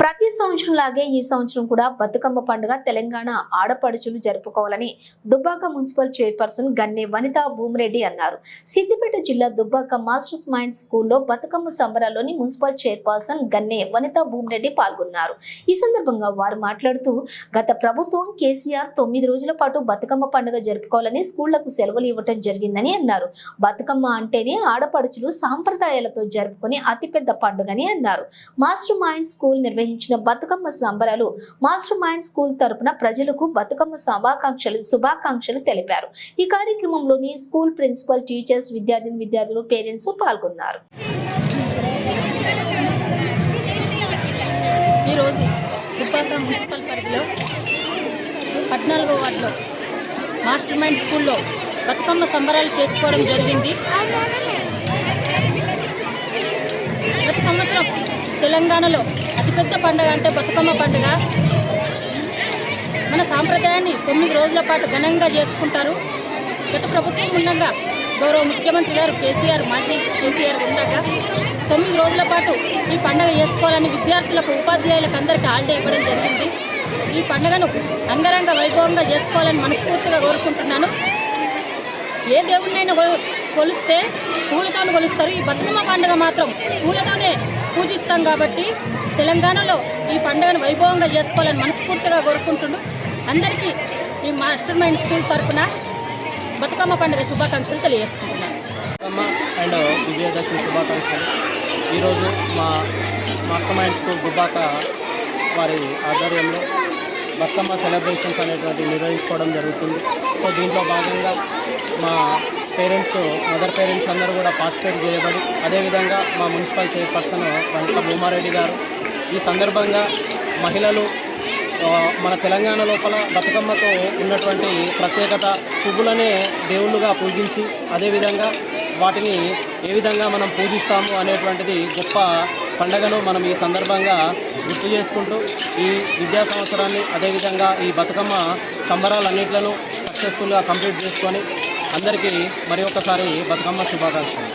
ప్రతి సంవత్సరం లాగే ఈ సంవత్సరం కూడా బతుకమ్మ పండుగ తెలంగాణ ఆడపడుచులు జరుపుకోవాలని దుబ్బాక మున్సిపల్ చైర్పర్సన్ గన్నె వనిత భూమిరెడ్డి అన్నారు. సిద్దిపేట జిల్లా దుబ్బాక మాస్టర్స్ మైండ్ స్కూల్లో బతుకమ్మ సంబరాల్లోని మున్సిపల్ చైర్పర్సన్ గన్నె వనిత భూమిరెడ్డి పాల్గొన్నారు. ఈ సందర్భంగా వారు మాట్లాడుతూ గత ప్రభుత్వం కేసీఆర్ తొమ్మిది రోజుల పాటు బతుకమ్మ పండుగ జరుపుకోవాలని స్కూళ్ళకు సెలవులు ఇవ్వటం జరిగిందని అన్నారు. బతుకమ్మ అంటేనే ఆడపడుచులు సాంప్రదాయాలతో జరుపుకునే అతిపెద్ద పండుగని అన్నారు. మాస్టర్ మైండ్ స్కూల్ నిర్వహించిన బతుకమ్మ సంబరాలు మాస్టర్ మైండ్ స్కూల్ తరపున ప్రజలకు బతుకమ్మ శుభాకాంక్షలు శుభాకాంక్షలు తెలిపారు. ఈ కార్యక్రమంలోని స్కూల్ ప్రిన్సిపల్ టీచర్స్ విద్యార్థిని విద్యార్థులు పేరెంట్స్ పాల్గొన్నారు. ఈరోజు దుబ్బాక మున్సిపల్ పరిధిలో పద్నాలుగో వార్డులో మాస్టర్ మైండ్ స్కూల్లో బతుకమ్మ సంబరాలు చేసుకోవడం జరిగింది. ప్రతి సంవత్సరం తెలంగాణలో అతిపెద్ద పండుగ అంటే బతుకమ్మ పండుగ. మన సాంప్రదాయాన్ని తొమ్మిది రోజుల పాటు ఘనంగా చేసుకుంటారు. గత ప్రభుత్వం ఉండగా గౌరవ ముఖ్యమంత్రి గారు కేసీఆర్ మాజీ కేసీఆర్ ఉండగా తొమ్మిది రోజుల పాటు ఈ పండుగ చేసుకోవాలని విద్యార్థులకు ఉపాధ్యాయులకు అందరికీ హాలిడే ఇవ్వడం జరిగింది. ఈ పండుగను అంగరంగ వైభవంగా చేసుకోవాలని మనస్ఫూర్తిగా కోరుకుంటున్నాను. ఏ దేవుడినైనా కొలిస్తే పూలతోనే కొలుస్తారు. ఈ బతుకమ్మ పండుగ మాత్రం పూలతోనే పూజిస్తాం కాబట్టి తెలంగాణలో ఈ పండుగను వైభవంగా చేసుకోవాలని మనస్ఫూర్తిగా కోరుకుంటుండు అందరికీ ఈ మాస్టర్ మైండ్ స్కూల్ తరఫున బతుకమ్మ పండుగ శుభాకాంక్షలు తెలియజేసుకుంటున్నాను బతుకమ్మ అండ్ విజయదశమి శుభాకాంక్షలు. ఈరోజు మా మాస్టర్ మైండ్ స్కూల్ దుబాక వారి ఆధ్వర్యంలో బతుకమ్మ సెలబ్రేషన్స్ అనేటువంటి నిర్వహించుకోవడం జరుగుతుంది. సో దీంట్లో భాగంగా మా పేరెంట్స్ మదర్ పేరెంట్స్ అందరూ కూడా పార్టిసిపేట్ చేయబడి అదేవిధంగా మా మున్సిపల్ చైర్పర్సన్ వెంకట భూమారెడ్డి గారు. ఈ సందర్భంగా మహిళలు మన తెలంగాణ లోపల బతుకమ్మతో ఉన్నటువంటి ప్రత్యేకత పువ్వులనే దేవుళ్ళుగా పూజించి అదేవిధంగా వాటిని ఏ విధంగా మనం పూజిస్తాము అనేటువంటిది గొప్ప పండగను మనం ఈ సందర్భంగా గుర్తు చేసుకుంటూ ఈ విద్యా సంవత్సరాన్ని అదేవిధంగా ఈ బతుకమ్మ సంబరాలన్నింటిలను సక్సెస్ఫుల్గా కంప్లీట్ చేసుకొని అందరికీ మరి ఒకసారి బతుకమ్మ శుభాకాంక్షలు.